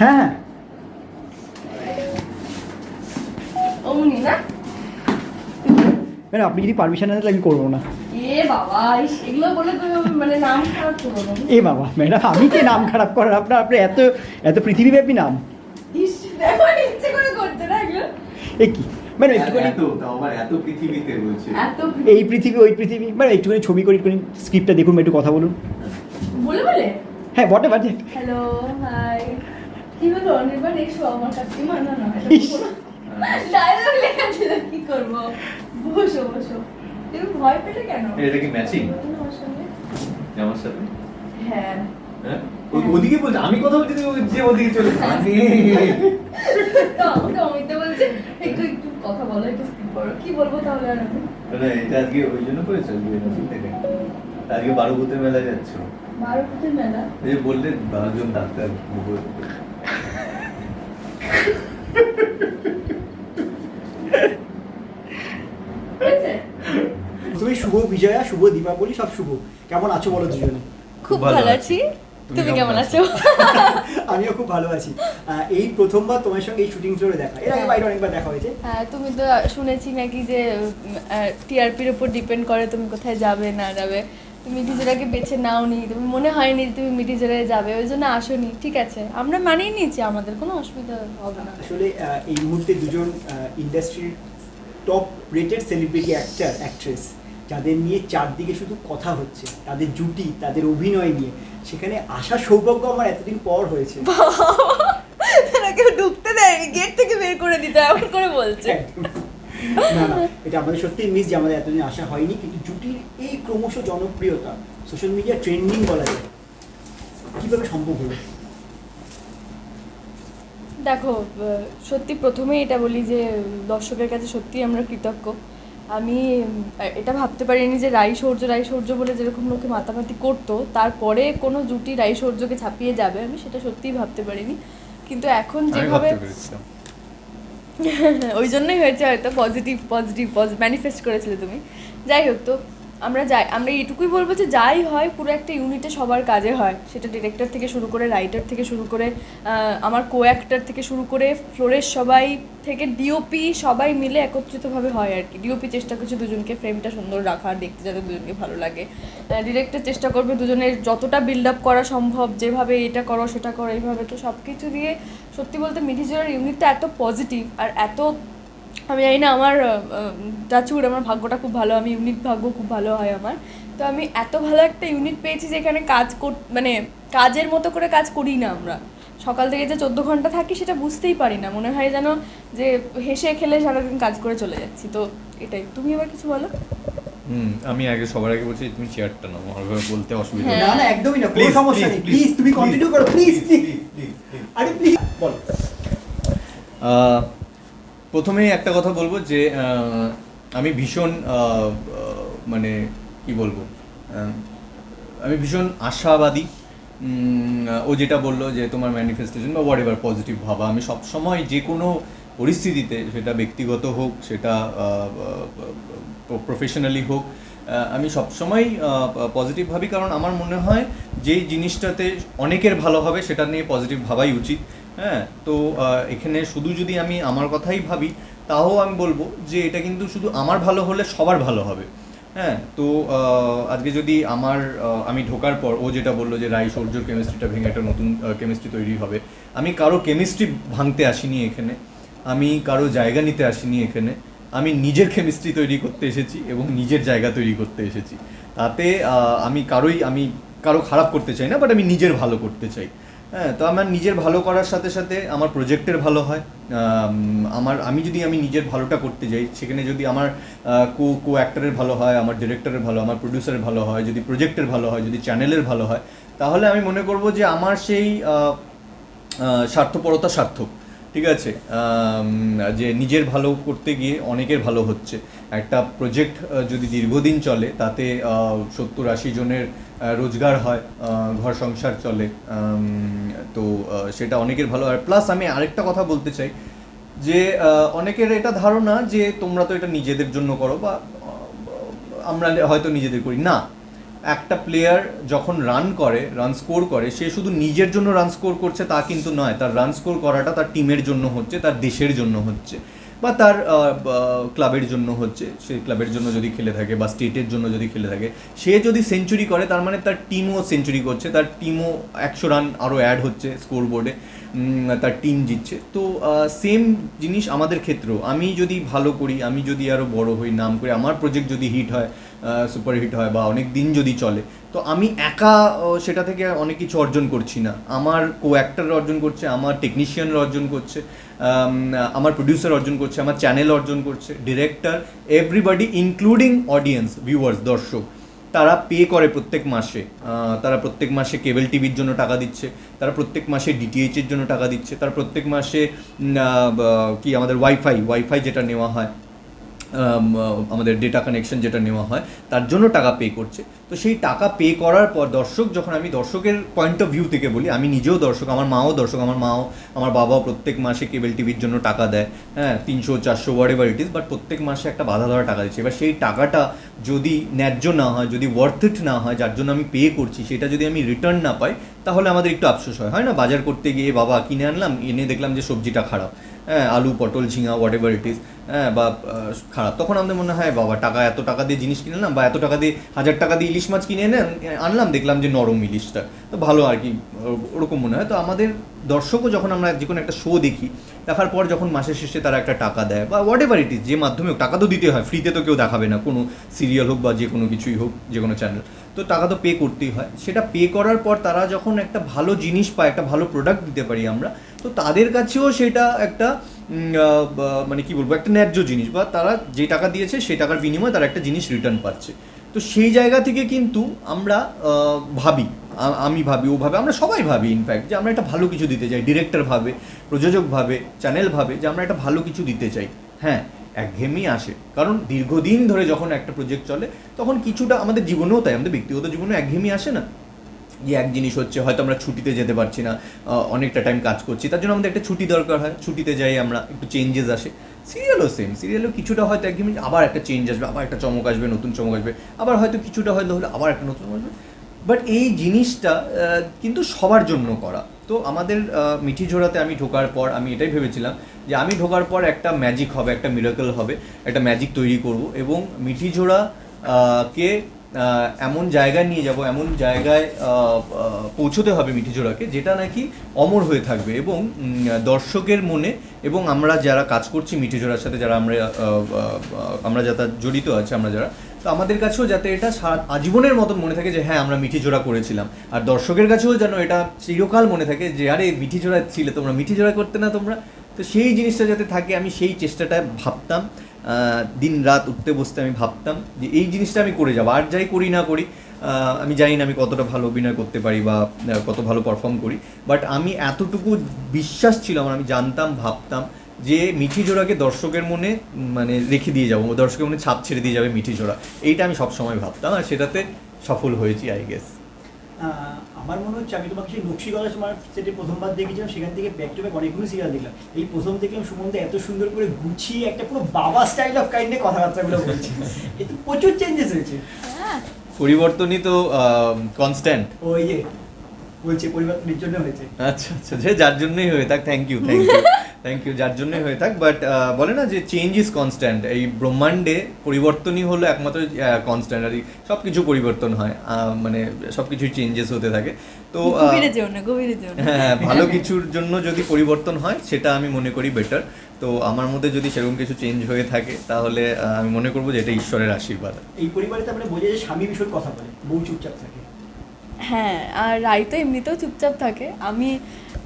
হ্যাঁ। হ্যাঁ আপনি যদি পারমিশন না দিলে আমি করব না। এ বাবা এগুলো বলে মানে নাম খারাপ এ বাবা ম্যাডাম আমি কি নাম খারাপ করার আপনার আপনার এত এত পৃথিবীব্যাপী নাম। ইস দেখো ইচ্ছে করে করছে না এগুলো। এ কি? ম্যাডাম একটুখানি এই পৃথিবী ওই পৃথিবী ম্যাডাম একটুখানি ছবি করে একটুখানি স্ক্রিপ্টটা দেখুন একটু কথা বলুন। বলে বলে। হ্যাঁ বটে বাজে হ্যালো কি হলো অনির্বাণ এসো আমার কাছে। মানা না ইস। ডায়লগ লেখা ছিল কি করব? বসো বসো। তুমি ভয় পেলে কেন? এটা কি ম্যাচিং আমার সাথে? হ্যাঁ। হ্যাঁ? ওদিকে বলছে আমি কথা বলছি যে ওদিকে চলে। তো আমাকে অমিতা বলছে একটু একটু কথা বলো একটু করো। কি বলব তাহলে আর মানে এটা আজকে ওই জন্য করেছ আজকে বারো ভূতের মেলায় যাচ্ছ। বারো ফুটের মেলা? এই বললে বারো জন ডাক্তার তুমি শুভ বিজয়া শুভ দীপাবলি সব শুভ। কেমন আছো বলো দুজনে? খুব ভালো আছি। তুমি কেমন আছো? আমিও খুব ভালো আছি। এই প্রথমবার তোমার সঙ্গে এই শুটিং ফ্লোরে দেখা। এর আগে। বাইরে অনেকবার দেখা হয়েছে। হ্যাঁ তুমি তো শুনেছি নাকি যে টিআরপির উপর ডিপেন্ড করে তুমি কোথায় যাবে না যাবে। তুমি মিটিজোড়াকে বেছে নাও নি তুমি মনে হয়নি তুমি মিটিজোড়ায় যাবে ওই জন্য আসোনি ঠিক আছে। আমরা মানিয়ে নিয়েছি আমাদের কোনো অসুবিধা হবে না। আসলে এই মুহূর্তে দুজন ইন্ডাস্ট্রির top rated celebrity actor actress যাদের নিয়ে চারদিকে শুধু কথা হচ্ছে তাদের জুটি তাদের অভিনয় নিয়ে সেখানে আসা সৌভাগ্য আমার এতদিন পর হয়েছে। তারা কেউ ঢুকতে দেয়নি গেট থেকে বের করে দিতে এমন করে বলছে। না না এটা আমাদের সত্যিই মিস যে আমাদের এতদিন আসা হয়নি কিন্তু জুটির এই ক্রমশ জনপ্রিয়তা সোশ্যাল মিডিয়া ট্রেন্ডিং বলা যায় কীভাবে সম্ভব হলো? দেখো সত্যি প্রথমেই এটা বলি যে দর্শকের কাছে সত্যি আমরা কৃতজ্ঞ। আমি এটা ভাবতে পারিনি যে রাই সৌর্য রাই সৌর্য বলে যেরকম লোকে মাতামাতি করতো তারপরে কোনো জুটি রাই সৌর্যকে ছাপিয়ে যাবে আমি সেটা সত্যিই ভাবতে পারিনি। কিন্তু এখন যেভাবে ওই জন্যই হয়েছে হয়তো পজিটিভ পজিটিভ ম্যানিফেস্ট করেছিলে তুমি। যাই হোক তো আমরা যাই, আমরা এইটুকুই বলব যে যাই হয়, পুরো একটা ইউনিটে সবার কাজে হয়। সেটা ডিরেক্টর থেকে শুরু করে রাইটার থেকে শুরু করে আমার কো অ্যাক্টর থেকে শুরু করে ফ্লোরের সবাই থেকে ডিওপি সবাই মিলে একত্রিতভাবে হয় আর কি। ডিওপি চেষ্টা করছে দুজনকে ফ্রেমটা সুন্দর রাখার দেখতে যাতে দুজনকে ভালো লাগে। ডিরেক্টর চেষ্টা করবে দুজনের যতটা বিল্ড আপ করা সম্ভব, যেভাবে এটা করো, সেটা করো, এইভাবে। তো সব কিছু দিয়ে সত্যি বলতে মিঠিজোড়ার ইউনিটটা এত পজিটিভ আর এত আমি জানি না আমার টাচুড আমার ভাগ্যটা খুব ভালো আমি ইউনিট ভাগ্য খুব ভালো হয় আমার। তো আমি এত ভালো একটা ইউনিট পেয়েছি যেখানে কাজ কর মানে কাজের মতো করে কাজ করি না আমরা। সকাল থেকে যে চোদ্দ ঘণ্টা থাকি সেটা বুঝতেই পারি না। মনে হয় যেন যে হেসে খেলে সারাদিন কাজ করে চলে যাচ্ছি। তো এটাই। তুমি এবার কিছু বলো? হুম আমি আগে সবার আগে বলছি তুমি চেয়ারটা নাও। আমার ভাবে বলতে অসুবিধা হ্যাঁ। না না একদমই না কোনো সমস্যা নেই। প্লিজ তুমি কন্টিনিউ করো। প্লিজ প্লিজ প্লিজ প্লিজ আরে প্লিজ বল। আহ, প্রথমেই একটা কথা বলব যে আমি ভীষণ মানে কি বলব আমি ভীষণ আশাবাদী ও যেটা বলল যে তোমার ম্যানিফেস্টেশন বা হোয়াট এভার পজিটিভ ভাবা। আমি সবসময় যে কোনো পরিস্থিতিতে সেটা ব্যক্তিগত হোক সেটা প্রফেশনালি হোক আমি সবসময় পজিটিভ ভাবি। কারণ আমার মনে হয় যেই জিনিসটাতে অনেকের ভালো হবে সেটা নিয়ে পজিটিভ ভাবাই উচিত। হ্যাঁ তো এখানে শুধু যদি আমি আমার কথাই ভাবি, তাও আমি বলব যে এটা কিন্তু শুধু আমার ভালো হলে সবার ভালো হবে। হ্যাঁ তো আজকে যদি আমার আমি ঢোকার পর ও যেটা বলল যে রাই সৌর্যর কেমিস্ট্রিটা ভেঙে একটা নতুন কেমিস্ট্রি তৈরি হবে, আমি কারও কেমিস্ট্রি ভাঙতে আসিনি এখানে, আমি কারও জায়গা নিতে আসিনি এখানে, আমি নিজের কেমিস্ট্রি তৈরি করতে এসেছি এবং নিজের জায়গা তৈরি করতে এসেছি। তাতে আমি কারোই, আমি কারও খারাপ করতে চাই না, বাট আমি নিজের ভালো করতে চাই। হ্যাঁ তো আমার নিজের ভালো করার সাথে সাথে আমার প্রজেক্টের ভালো হয়। আমার, আমি যদি আমি নিজের ভালোটা করতে যাই, সেখানে যদি আমার কো কো অ্যাক্টরের ভালো হয়, আমার ডিরেক্টরের ভালো, আমার প্রডিউসারের ভালো হয়, যদি প্রজেক্টের ভালো হয়, যদি চ্যানেলের ভালো হয়, তাহলে আমি মনে করব যে আমার সেই স্বার্থপরতা সার্থক। ঠিক আছে যে নিজের ভালো করতে গিয়ে অনেকের ভালো হচ্ছে। একটা প্রজেক্ট যদি দীর্ঘদিন চলে, তাতে সত্তর আশি জনের রোজগার হয় ঘর সংসার চলে তো সেটা অনেকের ভালো। আর প্লাস আমি আরেকটা কথা বলতে চাই, যে অনেকের এটা ধারণা যে তোমরা তো এটা নিজেদের জন্য করো বা আমরা হয়তো নিজেদের করি। না একটা প্লেয়ার যখন রান করে রান স্কোর করে, সে শুধু নিজের জন্য রান স্কোর করছে তা কিন্তু নয়, তার রান স্কোর করাটা তার টিমের জন্য হচ্ছে, তার দেশের জন্য হচ্ছে, বা তার ক্লাবের জন্য হচ্ছে, সে ক্লাবের জন্য যদি খেলে থাকে, বা স্টেটের জন্য যদি খেলে থাকে, সে যদি সেঞ্চুরি করে, তার মানে তার টিমও সেঞ্চুরি করছে, তার টিমও একশো রান আরও অ্যাড হচ্ছে স্কোর বোর্ডে তার টিম জিতছে। তো সেম জিনিস আমাদের ক্ষেত্রেও, আমি যদি ভালো করি, আমি যদি আরও বড় হই, নাম করি, আমার প্রজেক্ট যদি হিট হয় সুপার হিট হয় বা অনেক দিন যদি চলে। তো আমি একা সেটা থেকে অনেক কিছু অর্জন করছি না। আমার কো অ্যাক্টার অর্জন করছে, আমার টেকনিশিয়ানরা অর্জন করছে আমার প্রডিউসার অর্জন করছে, আমার চ্যানেল অর্জন করছে director everybody including audience viewers দর্শক। তারা পে করে প্রত্যেক মাসে। তারা প্রত্যেক মাসে কেবল টিভির জন্য টাকা দিচ্ছে, তারা প্রত্যেক মাসে ডিটিএইচের জন্য টাকা দিচ্ছে, তারা প্রত্যেক মাসে কি আমাদের ওয়াইফাই ওয়াইফাই যেটা নেওয়া হয় আমাদের ডেটা কানেকশন যেটা নেওয়া হয়, তার জন্য টাকা পে করছে। তো সেই টাকা পে করার পর দর্শক, যখন আমি দর্শকের পয়েন্ট অফ ভিউ থেকে বলি, আমি নিজেও দর্শক, আমার মাও দর্শক, আমার মাও, আমার বাবাও প্রত্যেক মাসে কেবল টিভির জন্য টাকা দেয়। হ্যাঁ তিনশো, চারশো whatever it is but প্রত্যেক মাসে একটা বাধা ধরা টাকা দিচ্ছে। এবার সেই টাকাটা যদি ন্যায্য না হয়, যদি ওয়ার্থ ইট না হয়, যার জন্য আমি পে করছি, সেটা যদি আমি রিটার্ন না পাই, তাহলে আমাদের একটু আফসোস হয়। হয় না? বাজার করতে গিয়ে বাবা, কিনে আনলাম, এনে দেখলাম যে সবজিটা খারাপ। হ্যাঁ আলু, পটল, ঝিঙা হোয়াট এভার ইট ইস হ্যাঁ বা খারাপ। তখন আমাদের মনে হয়, বাবা, টাকা, এত টাকা দিয়ে জিনিস কিনে বা, এত টাকা দিয়ে হাজার টাকা দিয়ে ইলিশ মাছ কিনে এনে আনলাম, দেখলাম যে নরম ইলিশটা। তো ভালো আর কি ওরকম মনে হয়। তো আমাদের দর্শকও যখন আমরা যে কোনো একটা শো দেখি দেখার পর যখন মাসের শেষে তারা একটা টাকা দেয় বা হোয়াট এভার ইট ইস যে মাধ্যমে হোক, টাকা তো দিতে হয় ফ্রিতে তো কেউ দেখাবে না কোনো সিরিয়াল হোক বা যে কোনো কিছুই হোক যে কোনো চ্যানেল তো টাকা তো পে করতেই হয়। সেটা পে করার পর তারা যখন একটা ভালো জিনিস পায় একটা ভালো প্রোডাক্ট দিতে পারি আমরা তো তাদের কাছেও সেটা একটা মানে কি বলব একটা ন্যায্য জিনিস বা তারা যে টাকা দিয়েছে সেই টাকার বিনিময়ে তারা একটা জিনিস রিটার্ন পাচ্ছে। তো সেই জায়গা থেকে কিন্তু আমরা ভাবি আমি ভাবি, ও ভাবে, আমরা সবাই ভাবি ইনফ্যাক্ট যে আমরা একটা ভালো কিছু দিতে চাই। ডিরেক্টর ভাবে, প্রযোজক ভাবে চ্যানেল ভাবে, যে আমরা একটা ভালো কিছু দিতে চাই। হ্যাঁ একঘেয়েমি আসে। কারণ দীর্ঘদিন ধরে যখন একটা প্রজেক্ট চলে, তখন কিছুটা আমাদের জীবনেও তাই, আমাদের ব্যক্তিগত জীবনে একঘেয়েমি আসে না। যে এক জিনিস হচ্ছে, হয়তো আমরা ছুটিতে যেতে পারছি না অনেকটা টাইম কাজ করছি, তার জন্য আমাদের একটা ছুটি দরকার হয়, ছুটিতে যাই আমরা, একটু চেঞ্জেস আসে। সিরিয়ালও সেম সিরিয়ালও কিছুটা হয়তো একদমই আবার একটা চেঞ্জ আসবে, আবার একটা চমক আসবে, নতুন চমক আসবে, আবার হয়তো কিছুটা হয়তো হলে, আবার একটা নতুন আসবে। বাট এই জিনিসটা কিন্তু সবার জন্য করা। তো আমাদের মিঠি ঝোড়াতে আমি ঢোকার পর আমি এটাই ভেবেছিলাম যে আমি ঢোকার পর একটা ম্যাজিক হবে, একটা মিরাকল হবে, একটা ম্যাজিক তৈরি করব এবং মিঠি ঝোড়া কে এমন জায়গায় নিয়ে যাব, এমন জায়গায় পৌঁছতে হবে মিঠিজোড়াকে যেটা নাকি অমর হয়ে থাকবে এবং দর্শকের মনে এবং আমরা যারা কাজ করছি মিঠিজোড়ার সাথে, যারা আমরা আমরা যারা জড়িত আছে, আমরা যারা তো আমাদের কাছেও যাতে এটা আজীবনের মতন মনে থাকে যে হ্যাঁ আমরা মিঠিজোড়া করেছিলাম। আর দর্শকের কাছেও যেন এটা চিরকাল মনে থাকে যে, আরে মিঠিজোড়া ছিলে তোমরা, মিঠি জোড়া করতে না তোমরা। তো সেই জিনিসটা যাতে থাকে, আমি সেই চেষ্টাটা ভাবতাম। দিন রাত উঠতে বসতে আমি ভাবতাম যে, এই জিনিসটা আমি করে যাব। আর যাই করি না করি আমি জানি না আমি কতটা ভালো অভিনয় করতে পারি বা কত ভালো পারফর্ম করি। বাট আমি এতটুকু বিশ্বাস ছিল আমার, আমি জানতাম, ভাবতাম যে মিঠি জোড়াকে দর্শকের মনে মানে রেখে দিয়ে যাব দর্শকের মনে ছাপ ছেড়ে দিয়ে যাবে মিঠি জোড়া। এইটা আমি সবসময় ভাবতাম আর সেটাতে সফল হয়েছি আই গেস আমার মনে হচ্ছে আমি তোমাকে সেই নকশিগলা তোমার সেটে প্রথমবার দেখেছিলাম সেখান থেকে ব্যাক টু ব্যাক অনেকগুলো সিরিয়াল দেখলাম। এই প্রথম দেখলাম সুমনদা এত সুন্দর করে গুছিয়ে একটা পুরো বাবা স্টাইল অফ কাইন্ডে কথাবার্তাগুলো বলছে। এতে প্রচুর চেঞ্জেস হয়েছে। হ্যাঁ। পরিবর্তনই তো কনস্ট্যান্ট ওই যে বলছে পরিবর্তনের জন্য হয়েছে। আচ্ছা আচ্ছা যে যার জন্যই হয়ে থাক thank you thank you thank you যার জন্যই হয়ে থাক বাট বলে না যে চেঞ্জ ইজ কনস্ট্যান্ট এই ব্রহ্মাণ্ডে পরিবর্তনই হলো একমাত্র কনস্ট্যান্ট আর সব কিছু পরিবর্তন হয় মানে সব কিছুই চেঞ্জেস হতে থাকে। তো আহ, গভীরে যেও না গভীরে যেও না। হ্যাঁ ভালো কিছুর জন্য যদি পরিবর্তন হয় সেটা আমি মনে করি বেটার তো আমার মধ্যে যদি সেরকম কিছু চেঞ্জ হয়ে থাকে তাহলে আমি মনে করব যে এটা ঈশ্বরের আশীর্বাদ। এই পরিবারে তার মানে বোঝা যায় স্বামী ভীষণ কথা বলে বউ চুপচাপ থাকে। হ্যাঁ আর রাই তো এমনিতেও চুপচাপ থাকে। আমি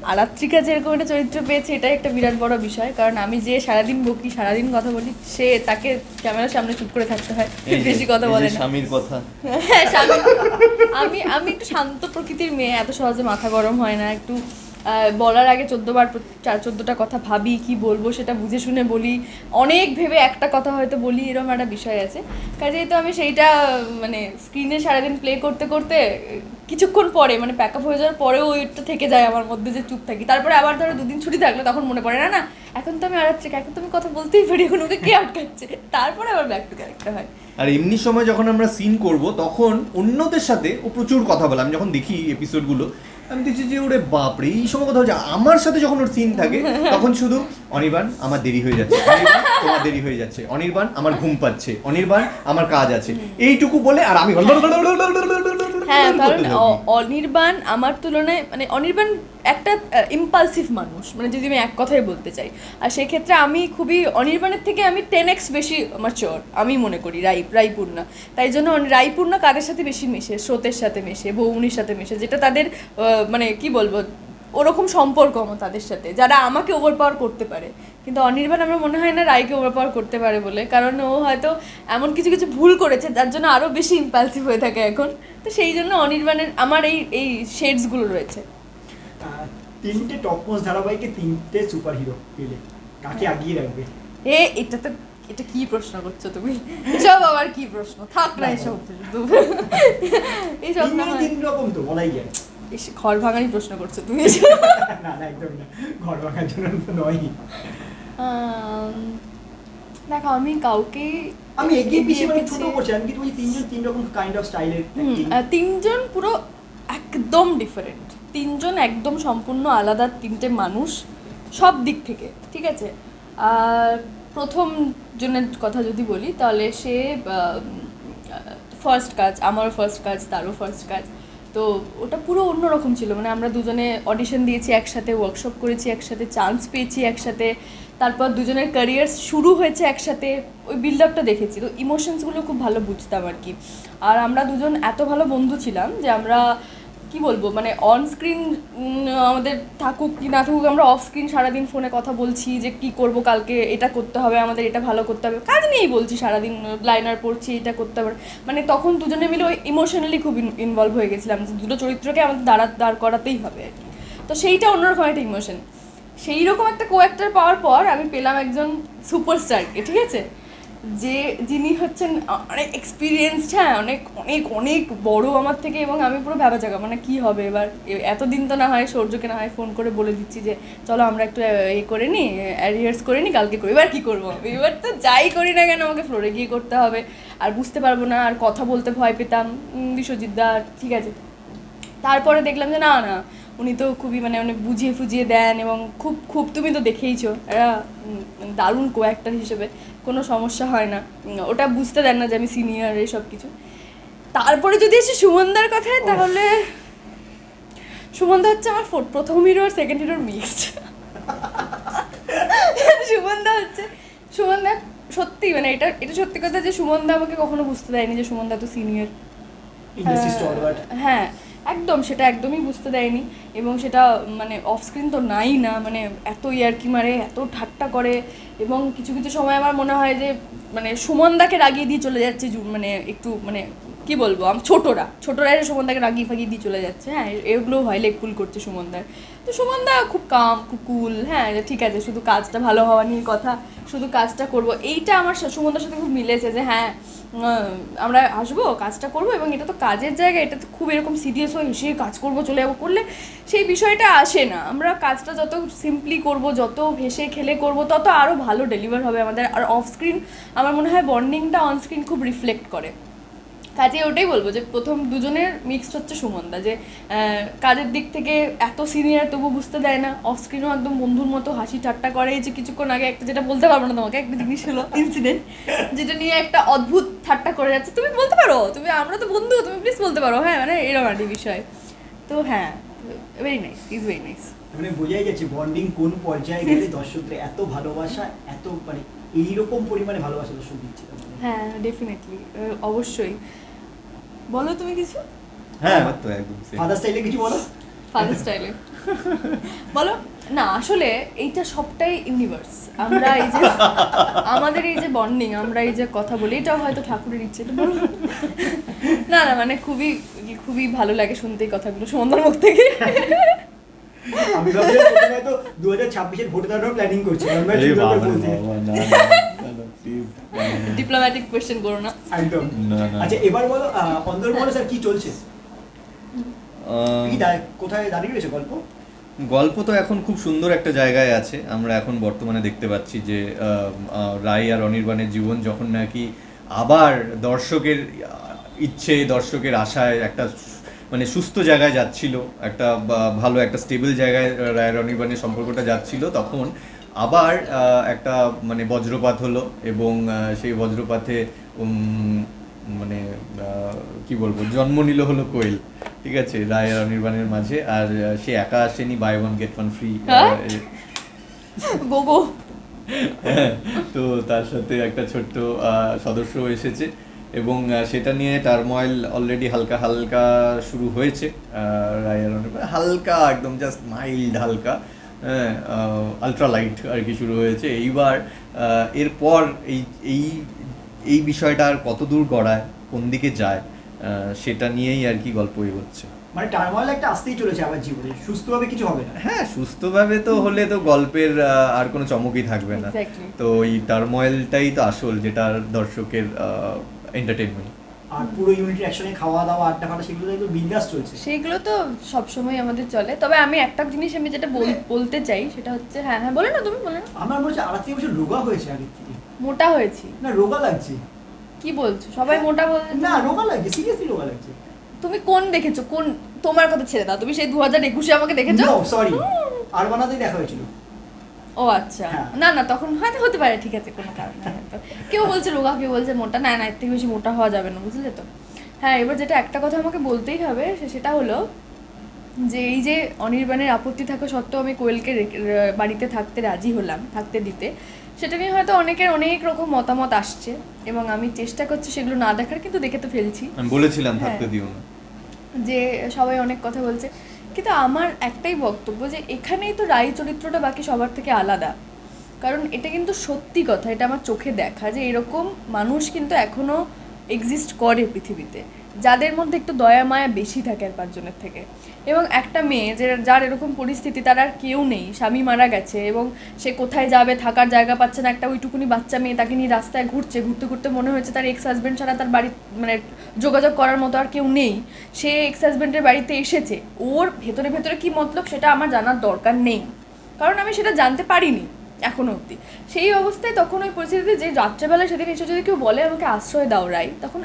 আরাত্রিকা যেরকম একটা চরিত্র পেয়েছে এটাই একটা বিরাট বড় বিষয়। কারণ আমি যে সারাদিন বকি সারাদিন কথা বলি সে তাকে ক্যামেরার সামনে চুপ করে থাকতে হয় বেশি কথা বলে না। স্বামীর কথা। হ্যাঁ, স্বামী- আমি আমি একটু শান্ত প্রকৃতির মেয়ে এত সহজে মাথা গরম হয় না একটু বলার আগে চোদ্দোবার চার, চোদ্দোটা কথা ভাবি, কি বলব সেটা বুঝে শুনে বলি। অনেক ভেবে একটা কথা হয়তো বলি এরকম একটা বিষয় আছে। কাজেই তো আমি সেইটা মানে স্ক্রিনে সারাদিন প্লে করতে করতে, কিছুক্ষণ পরে মানে প্যাক আপ হয়ে যাওয়ার পরেও ওইটা থেকে যায় আমার মধ্যে যে চুপ থাকি। তারপরে আবার ধরো দুদিন ছুটি থাকলে তখন মনে পড়ে, না না, এখন তো আমি আড়াচ্ছি এখন তো আমি কথা বলতেই পারি, এখন ওকে কে আটকাচ্ছে? তারপরে আবার ব্যাক টু ক্যারেক্টার হয়। আর এমনি সময় যখন আমরা সিন করব, তখন অন্যদের সাথে ও প্রচুর কথা বলে। আমি যখন দেখি এপিসোডগুলো আমি দেখছি যে ওরে বাপরে এই সময় কথা হচ্ছে আমার সাথে যখন ওর সিন থাকে তখন শুধু অনির্বাণ আমার দেরি হয়ে যাচ্ছে। অনির্বাণ তোমার দেরি হয়ে যাচ্ছে। অনির্বাণ আমার ঘুম পাচ্ছে। অনির্বাণ আমার কাজ আছে। এইটুকু বলে আর আমি হ্যাঁ কারণ অনির্বাণ আমার তুলনায় মানে অনির্বাণ একটা ইম্পালসিভ মানুষ মানে যদি আমি এক কথাই বলতে চাই। আর সেক্ষেত্রে আমি খুবই অনির্বাণের থেকে আমি টেন এক্স বেশি ম্যাচিওর আমি মনে করি রাই রাইপূর্ণা। তাই জন্য রাইপূর্ণা কাদের সাথে বেশি মেশে? স্রোতের সাথে মেশে? বৌনির সাথে মেশে? যেটা তাদের মানে কি বলব ওরকম সম্পর্ক আমার তাদের সাথে যারা আমাকে ওভার পাওয়ার করতে পারে। কিন্তু অনির্বাণ আমার মনে হয় না রায়কে ওভার পাওয়ার করতে পারে বলে কারণ ও হয়তো এমন কিছু কিছু ভুল করেছে যার জন্য আরও বেশি ইম্পালসিভ হয়ে থাকে এখন। তো সেই জন্য অনির্বাণের আমার এই এই শেডসগুলো রয়েছে। তিনটে টপ মোস্ট ধারাবাহিকে তিনটে সুপার হিরো পেলে কাকে আগিয়ে রাখবে? এ এটা তো এটা কি প্রশ্ন করছ তুমি? এসব আবার কি প্রশ্ন? থাক না এসব। এইসব না তিন রকম তো বলাই যায়। ঘর ভাঙারই প্রশ্ন করছ তুমি। না না একদম না। ঘর ভাঙার জন্য নয় দেখো আমি কাউকে আমি এগিয়ে পিছিয়ে মানে ছোট করছি আমি কিন্তু তিনজন তিন রকম কাইন্ড অফ স্টাইলের তিনজন পুরো একদম ডিফারেন্ট তিনজন একদম সম্পূর্ণ আলাদা তিনটে মানুষ সব দিক থেকে ঠিক আছে? আর প্রথম জনের কথা যদি বলি তাহলে সে ফার্স্ট কাজ আমারও ফার্স্ট কাজ তারও ফার্স্ট কাজ। তো ওটা পুরো অন্যরকম ছিল। মানে আমরা দুজনে অডিশন দিয়েছি, একসাথে ওয়ার্কশপ করেছি, একসাথে চান্স পেয়েছি, একসাথে তারপর দুজনের ক্যারিয়ার শুরু হয়েছে একসাথে। ওই বিল্ড আপটা দেখেছি। তো ইমোশনসগুলো খুব ভালো বুঝতাম আর কি। আর আমরা দুজন এত ভালো বন্ধু ছিলাম যে আমরা কি বলব? মানে অন স্ক্রিন আমাদের থাকুক কি না থাকুক, আমরা অফ স্ক্রিন সারাদিন ফোনে কথা বলছি যে কি করব কালকে, এটা করতে হবে, আমাদের এটা ভালো করতে হবে, কাজ নিয়েই বলছি সারাদিন লাইনার পড়ছি এটা করতে হবে। মানে তখন দুজনে মিলে ওই ইমোশনালি খুব ইনভলভ হয়ে গেছিলাম যে দুটো চরিত্রকে আমাদের দাঁড়া দাঁড় করাতেই হবে আর কি। তো সেইটা অন্যরকম একটা ইমোশন সেই রকম একটা কো অ্যাক্টার পাওয়ার পর আমি পেলাম একজন সুপারস্টারকে ঠিক আছে? যে যিনি হচ্ছেন অনেক এক্সপিরিয়েন্সড হ্যাঁ অনেক অনেক অনেক বড় আমার থেকে এবং আমি পুরো ভেবা জায়গা মানে কি হবে এবার? এতদিন তো না হয় সৌর্যকে না হয় ফোন করে বলে দিচ্ছি যে চলো আমরা একটু এ করে নিই অ্যারিয়ার্স করে নিই কালকে করি। এবার কী করব? এবার তো যাই করি না কেন আমাকে ফ্লোরে গিয়ে করতে হবে। আর বুঝতে পারব না আর কথা বলতে ভয় পেতাম। উম, বিশ্বজিৎ দা ঠিক আছে। তারপরে দেখলাম যে না না উনি তো খুবই মানে অনেক বুঝিয়ে ফুজিয়ে দেন এবং খুব খুব তুমি তো দেখেইছো। এরা দারুণ কো অ্যাক্টার হিসেবে। কোনো সমস্যা হয় না। ওটা বুঝতে দেন না যে আমি সিনিয়র এইসব কিছু। তারপরে যদি এসে সুমনদার কথায় তাহলে সুমনদা হচ্ছে আমার ফোর- প্রথম হিরো আর সেকেন্ড হিরোর মিক্সড সুমনদা হচ্ছে সুমনদা সত্যি মানে এটা এটা সত্যি কথা যে সুমনদা আমাকে কখনো বুঝতে দেয়নি যে সুমনদা তো সিনিয়র হ্যাঁ একদম, সেটা একদমই বুঝতে দেয়নি। এবং সেটা মানে অফ স্ক্রিন তো নাই না মানে এত ইয়ার্কি মারে, এত ঠাট্টা করে। এবং কিছু কিছু সময় আমার মনে হয় যে মানে সুমনদাকে রাগিয়ে দিয়ে চলে যাচ্ছে মানে একটু মানে কি বলব? আম, ছোটরা। ছোটরা এসে সুমনদাকে রাগিয়ে ফাগিয়ে দিয়ে চলে যাচ্ছে হ্যাঁ? এগুলো হয় লেগ পুল করছে সুমনদার। তো সুমনদা খুব কাম খুব কুল হ্যাঁ? ঠিক আছে, শুধু কাজটা ভালো হওয়া নিয়ে কথা, শুধু কাজটা করব। এইটা আমার সা- সুমনদার সাথে খুব মিলেছে যে হ্যাঁ আমরা আসব, কাজটা করব এবং এটা তো কাজের জায়গা এটা তো খুব এরকম সিরিয়াস হয়ে এসে কাজ করব, চলে যাব করলে সেই বিষয়টা আসে না। আমরা কাজটা যত সিম্পলি করব, যত হেসে খেলে করব, তত আরও ভালো ডেলিভার হবে আমাদের। আর অফ স্ক্রিন আমার মনে হয় বন্ডিংটা অন স্ক্রিন খুব রিফ্লেক্ট করে। কাজে ওটাই বলব যে প্রথম দুজনের মিক্সড হচ্ছে সুমনদা, যে কাজের দিক থেকে এত সিনিয়র তবু বুঝতে দেয় না। অফ স্ক্রিনও একদম বন্ধুর মতো হাসি ঠাট্টা করে। যে কিছুক্ষণ আগে একটা যেটা বলতে পারব না তোমাকে, একটা জিনিস হলো ইনসিডেন্ট যেটা নিয়ে একটা অদ্ভুত ঠাট্টা করে যাচ্ছে। তুমি বলতে পারো, তুমি, আমরা তো বন্ধু, তুমি প্লিজ বলতে পারো। হ্যাঁ মানে এরকম একটা বিষয়। তো হ্যাঁ very nice is very nice মানে বোঝাই গেছে বন্ডিং কোন পর্যায়ে গেলে দর্শকদের এত ভালোবাসা, এত মানে এইরকম পরিমাণে ভালোবাসা দর্শক দিচ্ছে। হ্যাঁ ডেফিনেটলি অবশ্যই। বলো তুমি কিছু? হ্যাঁ তো একদম ফাদার স্টাইলে কিছু বলো? ফাদার স্টাইলে বলো না আসলে এইটা সবটাই ইউনিভার্স আমরা এই যে আমাদের এই যে বন্ডিং আমরা এই যে কথা বলি এটাও হয়তো ঠাকুরের ইচ্ছে তো না না মানে খুবই খুবই ভালো লাগে শুনতে এই কথাগুলো সুমন্দার মুখ থেকে। আমি ভাবছিলাম হয়তো দু হাজার ছাব্বিশের ভোটে দাঁড়ানোর প্ল্যানিং করছি ডিপ্লোম্যাটিক কোয়েশ্চেন করো না। একদম। আচ্ছা এবার বলো অন্দর বলো স্যার কি চলছে? কোথায় দাঁড়িয়ে রয়েছে গল্প? গল্প তো এখন খুব সুন্দর একটা জায়গায় আছে। আমরা এখন বর্তমানে দেখতে পাচ্ছি যে রায় আর অনির্বাণের জীবন যখন নাকি আবার দর্শকের ইচ্ছে দর্শকের আশায় একটা মানে সুস্থ জায়গায় যাচ্ছিল একটা ভালো একটা স্টেবল জায়গায় রায় আর অনির্বাণের সম্পর্কটা যাচ্ছিল তখন আবার একটা মানে বজ্রপাত হলো এবং সেই বজ্রপাতে মানে কি বলব জন্ম নিল হলো কোয়েল ঠিক আছে রায় আর অনির্বাণের মাঝে আর সে একা আসেনি buy one get one free? গোগো তো তার সাথে একটা ছোট্ট সদস্য এসেছে এবং সেটা নিয়ে টার্ময়েল অলরেডি হালকা হালকা শুরু হয়েছে রায় আর অনির্বাণ। হালকা একদম জাস্ট মাইল্ড হালকা হ্যাঁ আলট্রা লাইট আর কি শুরু হয়েছে। এইবার এরপর এই এই এই বিষয়টা আর কত দূর গড়ায় কোন দিকে যায় সেটা নিয়েই আর কি গল্প এগোচ্ছে মানে টার্মোয়াল একটা আসতেই চলেছে আমার জীবনে। সুস্থভাবে কিছু হবে না। হ্যাঁ সুস্থভাবে তো হলে তো গল্পের আর কোনো চমকই থাকবে না। তো এই টার্ময়েলটাই তো আসল যেটা দর্শকের এন্টারটেনমেন্ট আর পুরো ইউনিটের একসঙ্গে খাওয়া দাওয়া আড্ডা ফাটা সেগুলো তো বিন্দাস চলছে। সেইগুলো তো সবসময় আমাদের চলে। তবে আমি একটা জিনিস আমি যেটা বলতে চাই সেটা হচ্ছে হ্যাঁ হ্যাঁ বলে না তুমি বলে না। আমার মনে হচ্ছে আড়াই বছর রোগা হয়েছে আগের থেকে। মোটা হয়েছি। না রোগা লাগছে। কি বলছো? সবাই মোটা বলছে না রোগা লাগছে সিরিয়াসলি রোগা লাগছে। তুমি কোন দেখেছ? কোন তোমার কথা ছেড়ে দাও। তুমি সেই দু হাজার একুশে আমাকে দেখেছ? সরি আর বানাতেই দেখা হয়েছিল। ও আচ্ছা হ্যাঁ। না না তখন হয়তো হতে পারে ঠিক আছে কোনো কারণ হয়তো। কেউ বলছে রোগা কেউ বলছে মোটা না না এর থেকে বেশি মোটা হওয়া যাবে না বুঝলে তো হ্যাঁ এবার যেটা একটা কথা আমাকে বলতেই হবে সেটা হলো যে এই যে অনির্বাণের আপত্তি থাকা সত্ত্বেও আমি কোয়েলকে বাড়িতে থাকতে রাজি হলাম থাকতে দিতে সেটা নিয়ে হয়তো অনেকের অনেক রকম মতামত আসছে এবং আমি চেষ্টা করছি সেগুলো না দেখার কিন্তু দেখে তো ফেলছি আমি বলেছিলাম থাকতে হ্যাঁ। দিও না যে সবাই অনেক কথা বলছে কিন্তু আমার একটাই বক্তব্য যে এখানেই তো রায় চরিত্রটা বাকি সবার থেকে আলাদা। কারণ এটা কিন্তু সত্যি কথা, এটা আমার চোখে দেখা যে এরকম মানুষ কিন্তু এখনও এক্সিস্ট করে পৃথিবীতে। যাদের মধ্যে একটু দয়া, মায়া বেশি থাকে আর পাঁচজনের থেকে। এবং একটা মেয়ে যে, যার এরকম পরিস্থিতি, তার আর কেউ নেই। স্বামী মারা গেছে এবং সে কোথায় যাবে, থাকার জায়গা পাচ্ছে না। একটা ওইটুকুনি বাচ্চা মেয়ে তাকে নিয়ে রাস্তায় ঘুরছে, ঘুরতে ঘুরতে মনে হয়েছে তার এক্স হাজব্যান্ড ছাড়া তার বাড়ি মানে যোগাযোগ করার মতো আর কেউ নেই। সে এক্স হাজব্যান্ডের বাড়িতে এসেছে। ওর ভেতরে ভেতরে কি মতলব সেটা আমার জানার দরকার নেই। কারণ আমি সেটা জানতে পারিনি এখনও অবধি। সেই অবস্থায় তখন ওই পরিস্থিতিতে যে রাত্রেবেলা সেদিন এসে যদি কেউ বলে আমাকে আশ্রয় দাও রাই তখন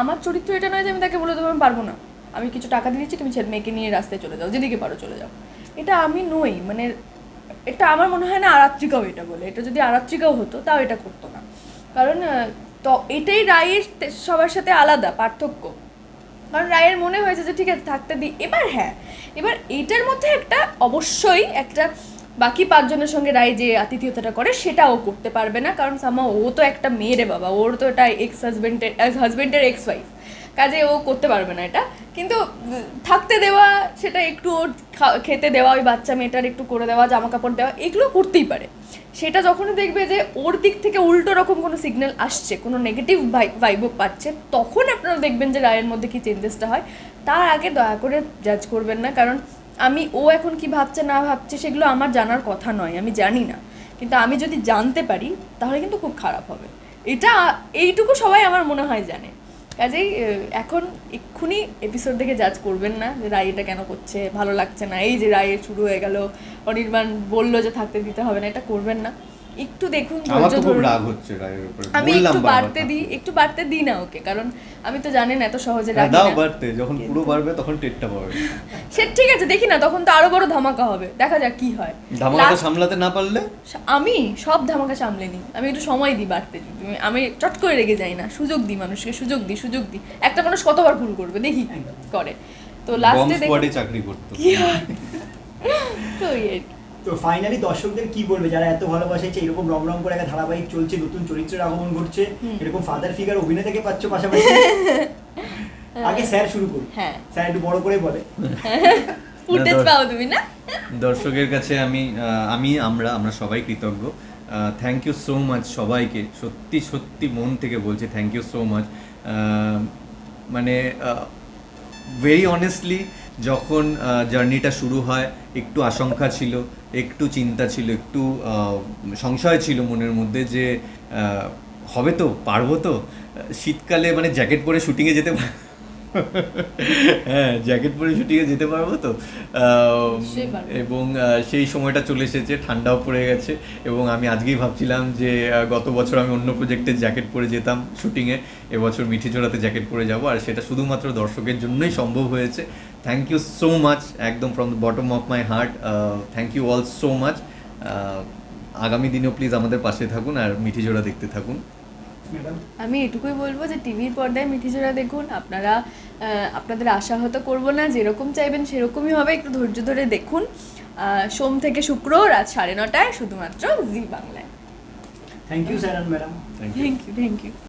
আমার চরিত্র এটা নয় যে আমি তাকে বলে দেবো, আমি পারব না। আমি কিছু টাকা দিয়ে দিচ্ছি, তুমি ছেলে মেয়েকে নিয়ে রাস্তায় চলে যাও, যেদিকে পারো চলে যাও। এটা আমি নই মানে এটা আমার মনে হয় না আরাত্রিকাও এটা বলে। এটা যদি আরাত্রিকাও হতো, তাও এটা করতো না। কারণ তো এটাই রায়ের সবার সাথে আলাদা, পার্থক্য। কারণ রায়ের মনে হয়েছে যে, ঠিক আছে, থাকতে দিই এবার হ্যাঁ এবার এটার মধ্যে একটা অবশ্যই একটা বাকি পাঁচজনের সঙ্গে রায় যে আতিথেয়তাটা করে সেটা ও করতে পারবে না, কারণ সামা ও তো একটা মেয়ে রে বাবা, ওর তো এটা এক্স হাজবেন্ডের হাজবেন্ডের এক্স ওয়াইফ কাজে ও করতে পারবে না এটা। কিন্তু থাকতে দেওয়া, সেটা একটু ওর খেতে দেওয়া, ওই বাচ্চা মেয়েটার একটু করে দেওয়া জামা কাপড় দেওয়া, এগুলো করতেই পারে। সেটা যখনই দেখবে যে ওর দিক থেকে উল্টো রকম কোনো সিগন্যাল আসছে, কোনো নেগেটিভ ভাইবও পাচ্ছে, তখন আপনারা দেখবেন যে রায়ের মধ্যে কি চেঞ্জেসটা হয়। তার আগে দয়া করে জাজ করবেন না, কারণ আমি, ও এখন কি ভাবছে, না ভাবছে, সেগুলো আমার জানার কথা নয়, আমি জানি না। কিন্তু আমি যদি জানতে পারি, তাহলে কিন্তু খুব খারাপ হবে। এটা, এইটুকু সবাই আমার মনে হয় জানে। কাজেই এখন এক্ষুনি এপিসোড দেখে জাজ করবেন না যে রায় এটা কেন করছে, ভালো লাগছে না। এই যে রায় শুরু হয়ে গেল, অনির্বাণ বলল যে থাকতে দিতে হবে না, এটা করবেন না। একটু দেখুন আমার ধৈর্য তো খুব। রাগ হচ্ছে রায়ের উপরে। আমি একটু বাড়তে দিই একটু বাড়তে দিই না ওকে কারণ আমি তো জানেন এত সহজে হ্যাঁ, রাখি দাও বাড়তে যখন পুরো বাড়বে তখন টেটটা পাবে সে ঠিক আছে দেখি না তখন তো আরও বড় ধামাকা হবে দেখা যাক কি হয়। ধামাকা সামলাতে না পারলে? আমি সব ধামাকা সামলে নিই আমি একটু সময় দিই বাড়তে আমি- আমি চট করে রেগে যাই না সুযোগ দিই মানুষকে সুযোগ দিই সুযোগ দিই। একটা মানুষ কতবার ভুল করবে দেখি করে। তো লাস্টে দেখি চাকরি করতো। কি হয়? তো এই আর কি। তো ফাইনালি দর্শকদের কি বলবে? যারা এত ভালোবাসে যে এরকম রং রম করে একটা ধারাবাহিক চলছে নতুন চরিত্রের আগমন ঘটছে এরকম ফাদার ফিগার অভিনয় থেকে পাচ্ছ পাশাপাশি? আগে স্যার শুরু করুন। হ্যাঁ। স্যার একটু বড় করে বলে। ফুটেজ পাও তুমি না? দর্শকের কাছে আমি আমি আমরা আমরা সবাই কৃতজ্ঞ। থ্যাংক ইউ সো মাচ সবাইকে। সত্যি সত্যি মন থেকে বলছি থ্যাংক ইউ সো মাচ মানে ভেরি অনেস্টলি যখন জার্নিটা শুরু হয় একটু আশঙ্কা ছিল একটু চিন্তা ছিল একটু সংশয় ছিল মনের মধ্যে যে হবে তো পারব তো? শীতকালে মানে জ্যাকেট পরে শুটিংয়ে যেতে হ্যাঁ জ্যাকেট পরে শুটিংয়ে যেতে পারব তো। এবং সেই সময়টা চলে এসেছে ঠান্ডাও পড়ে গেছে এবং আমি আজকেই ভাবছিলাম যে গত বছর আমি অন্য প্রজেক্টে জ্যাকেট পরে যেতাম শুটিংয়ে এবছর মিঠি জোড়াতে জ্যাকেট পরে যাব আর সেটা শুধুমাত্র দর্শকের জন্যই সম্ভব হয়েছে। থ্যাংক ইউ সো মাচ একদম from the bottom of my heart thank you all so much আগামী দিনেও প্লিজ আমাদের পাশে থাকুন আর মিঠি জোড়া দেখতে থাকুন। ম্যাডাম আমি এটুকুই বলব যে টিভির পর্দায় মিঠিজোড়া দেখুন। আপনারা আপনাদের আশাহত করব না যেরকম চাইবেন সেরকমই হবে। একটু ধৈর্য ধরে দেখুন। সোম থেকে শুক্র রাত সাড়ে নটায় শুধুমাত্র জি বাংলায়। Thank you sir madam thank you thank you